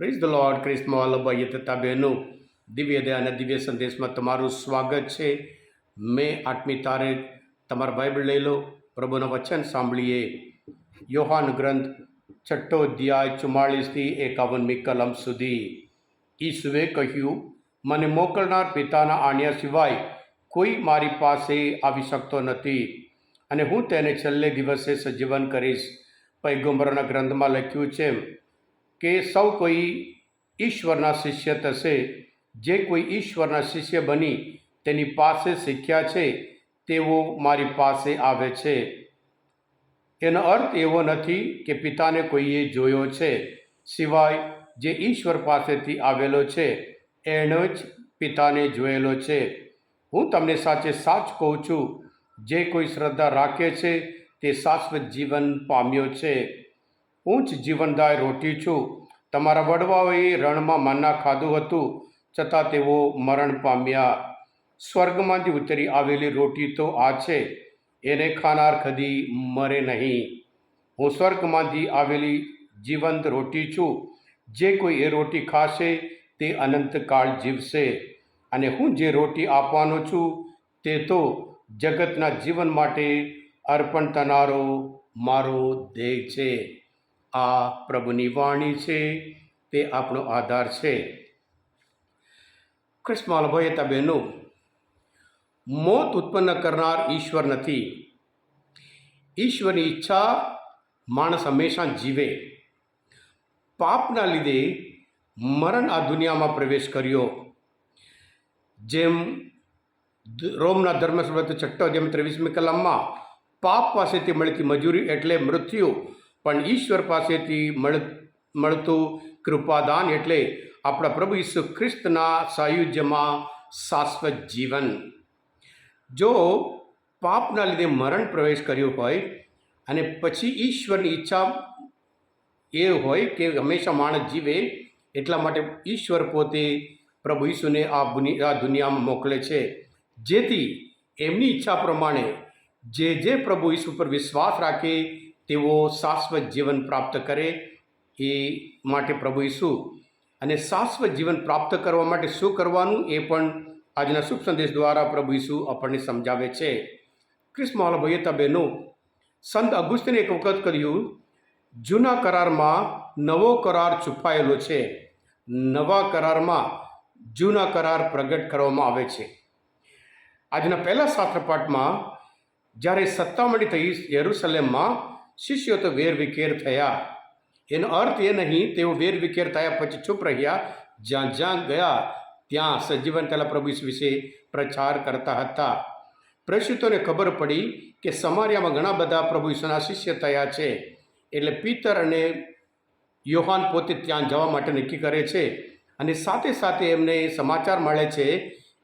Praise the lord ક્રિસ્મા ભાઈ તથા બહેનો દિવ્ય અને દિવ્ય સંદેશમાં તમારું સ્વાગત છે મેં આઠમી તારીખ તમારા બાઇબલ લઈ લો પ્રભુના વચન સાંભળીએ યોહાન ગ્રંથ છઠ્ઠો અધ્યાય ચુમ્માળીસથી એકાવનમી કલમ સુધી ઈસુએ કહ્યું મને મોકલનાર પિતાના આણ્યા સિવાય કોઈ મારી પાસે આવી શકતો નથી અને હું તેને છેલ્લે દિવસે સજીવન કરીશ પૈગંબરોના ગ્રંથમાં લખ્યું છે કે સૌ કોઈ ઈશ્વરના શિષ્ય થશે. જે કોઈ ઈશ્વરના શિષ્ય બની તેની પાસે શીખ્યા છે, તેઓ મારી પાસે આવે છે. એનો અર્થ એવો નથી કે પિતાને કોઈએ જોયો છે, સિવાય જે ઈશ્વર પાસેથી આવેલો છે, એણે જ પિતાને જોયેલો છે. હું તમને સાચે સાચ કહું છું, જે કોઈ શ્રદ્ધા રાખે છે, તે શાશ્વત જીવન પામ્યો છે. હું જ જીવનદાય રોટી છું. તમારા વડવાઓએ રણમાં મન્ના ખાધું હતું, છતાં તેઓ મરણ પામ્યા. સ્વર્ગમાંથી ઉતરી આવેલી રોટી તો આ છે, એને ખાનાર કદી મરે નહીં. હું સ્વર્ગમાંથી આવેલી જીવંત રોટી છું, જે કોઈ એ રોટી ખાશે, તે અનંતકાળ જીવશે. અને હું જે રોટી આપવાનો છું, તે તો જગતના જીવન માટે અર્પણ થનારો મારો ધ્યેય છે. આ પ્રભુની વાણી છે, તે આપણો આધાર છે. કૃષ્ણ ભયતા બહેનો, મોત ઉત્પન્ન કરનાર ઈશ્વર નથી. ઈશ્વરની ઈચ્છા માણસ હંમેશા જીવે. પાપના લીધે મરણ આ દુનિયામાં પ્રવેશ કર્યો. જેમ રોમના ધર્મસભા છઠ્ઠો જેમ ત્રેવીસમી કલમમાં પાપ પાસેથી મળતી મજૂરી એટલે મૃત્યુ પણ ઈશ્વર પાસેથી મળ, મળતું કૃપાદાન એટલે આપણા પ્રભુ ઈસુ ખ્રિસ્તના સાયુજ્યમાં શાશ્વત જીવન. જો પાપના લીધે મરણ પ્રવેશ કર્યો હોય અને પછી ઈશ્વરની ઈચ્છા એ હોય કે હંમેશા માણસ જીવે એટલા માટે ઈશ્વર પોતે પ્રભુ ઈસુને આ આ દુનિયામાં મોકલે છે. જેથી એમની ઈચ્છા પ્રમાણે જે જે પ્રભુ ઈસુ પર વિશ્વાસ રાખે તેઓ શાશ્વત જીવન પ્રાપ્ત કરે એ માટે પ્રભુ ઈસુ. અને શાશ્વત જીવન પ્રાપ્ત કરવા માટે શું કરવાનું એ પણ આજના શુભ સંદેશ દ્વારા પ્રભુ ઈસુ આપણને સમજાવે છે. ક્રિસ્મા ભૈયતા બહેનો, સંત અગુસ્તીને એક વખત કર્યું જૂના કરારમાં નવો કરાર છુપાયેલો છે. નવા કરારમાં જૂના કરાર પ્રગટ કરવામાં આવે છે. આજના પહેલા શાસ્ત્રપાઠમાં જ્યારે સત્તામણી થઈ યરુસલેમમાં શિષ્યો તો વેરવિખેર થયા. એનો અર્થ એ નહીં, તેઓ વેરવિખેર થયા પછી ચૂપ રહ્યા. જ્યાં જ્યાં ગયા, ત્યાં સજીવન તેલા પ્રભુ વિશે પ્રચાર કરતા હતા. પ્રસ્તુતોને ખબર પડી કે સમારિયામાં ઘણા બધા પ્રભુ ઈસુના શિષ્ય થયા છે. એટલે પિતર અને યોહાન પોતે ત્યાં જવા માટે નક્કી કરે છે. અને સાથે સાથે એમને સમાચાર મળે છે,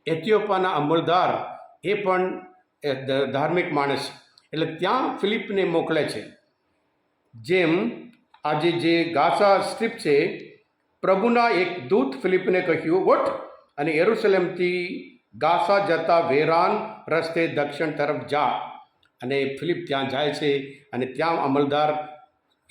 એથિયોપાના અમલદાર એ પણ ધાર્મિક માણસ. એટલે ત્યાં ફિલિપને મોકલે છે. જેમ આજે જે ગાસા સ્ટ્રીપ છે, પ્રભુના એક દૂત ફિલિપને કહ્યું વોટ અને એરુસલેમથી ગાસા જતા વેરાન રસ્તે દક્ષિણ તરફ જા. અને ફિલિપ ત્યાં જાય છે અને ત્યાં અમલદાર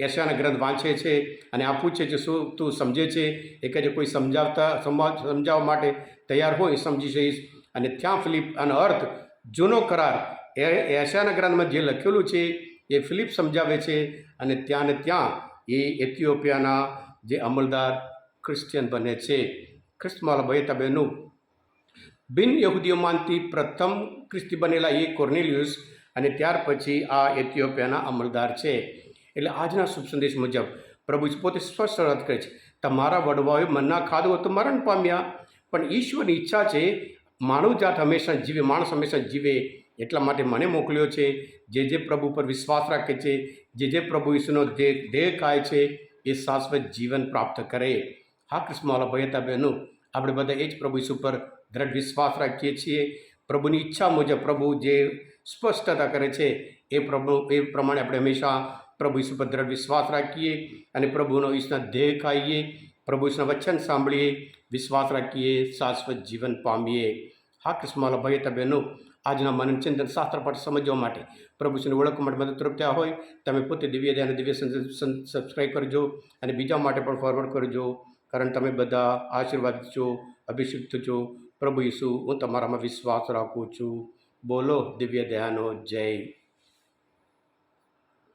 એશિયાના ગ્રંથ વાંચે છે અને આ પૂછે છે, શું તું સમજે છે? એ કહે છે, કોઈ સમજાવતા સમજાવવા માટે તૈયાર હોય સમજી જઈશ. અને ત્યાં ફિલિપ અને અર્થ જૂનો કરાર, એ, એશિયાના ગ્રંથમાં જે લખેલું છે એ ફિલિપ સમજાવે છે અને ત્યાં ને ત્યાં એ એથિયોપિયાના જે અમલદાર ક્રિશ્ચિયન બને છે. ખ્રિસ્તમાલ ભયતા બહેનો બિન યહૂદીઓમાંથી પ્રથમ ખ્રિસ્તી બનેલા એ કોર્નેલિયસ અને ત્યાર પછી આ એથિયોપિયાના અમલદાર છે. એટલે આજના શુભ સંદેશ મુજબ પ્રભુ પોતે સ્પષ્ટ રદ કરે છે. તમારા વડવાઓએ મનના ખાધું તો મરણ પામ્યા, પણ ઈશ્વરની ઈચ્છા છે માનવ જાત હંમેશા જીવે, માણસ હંમેશા જીવે. એટલા માટે મને મોકલ્યો છે, જે જે પ્રભુ પર વિશ્વાસ રાખે છે, જે જે પ્રભુ ઈશ્વરનો ધ્યેય દેહ ખાય છે, એ શાશ્વત જીવન પ્રાપ્ત કરે. હા કૃષ્ણવાલા ભયતા બહેનો, આપણે બધા એ જ પ્રભુ ઈસુ પર દ્રઢ વિશ્વાસ રાખીએ છીએ. પ્રભુની ઈચ્છા મુજબ પ્રભુ જે સ્પષ્ટતા કરે છે, એ પ્રભુ, એ પ્રમાણે આપણે હંમેશા પ્રભુ ઈસુ પર દ્રઢ વિશ્વાસ રાખીએ અને પ્રભુનો ઈસના દેહ ખાઈએ, પ્રભુ ઈસના વચન સાંભળીએ, વિશ્વાસ રાખીએ, શાશ્વત જીવન પામીએ. હા કૃષ્ણવાલા ભયતા બહેનો આજના મનચિંતન શાસ્ત્ર પાઠ સમજવા માટે. પ્રભુ ઈસુને ઓળખવા માટે મદદરૂપ થયા હોય, તમે પોતે દિવ્ય ધ્યાન દિવ્ય સબસ્ક્રાઈબ કરજો અને બીજા માટે પણ ફોરવર્ડ કરજો, કારણ તમે બધા આશીર્વાદ છો, અભિષિક્ત છો. પ્રભુ ઈસુ, હું તમારામાં વિશ્વાસ રાખું છું. બોલો, દિવ્ય દયાનો જય.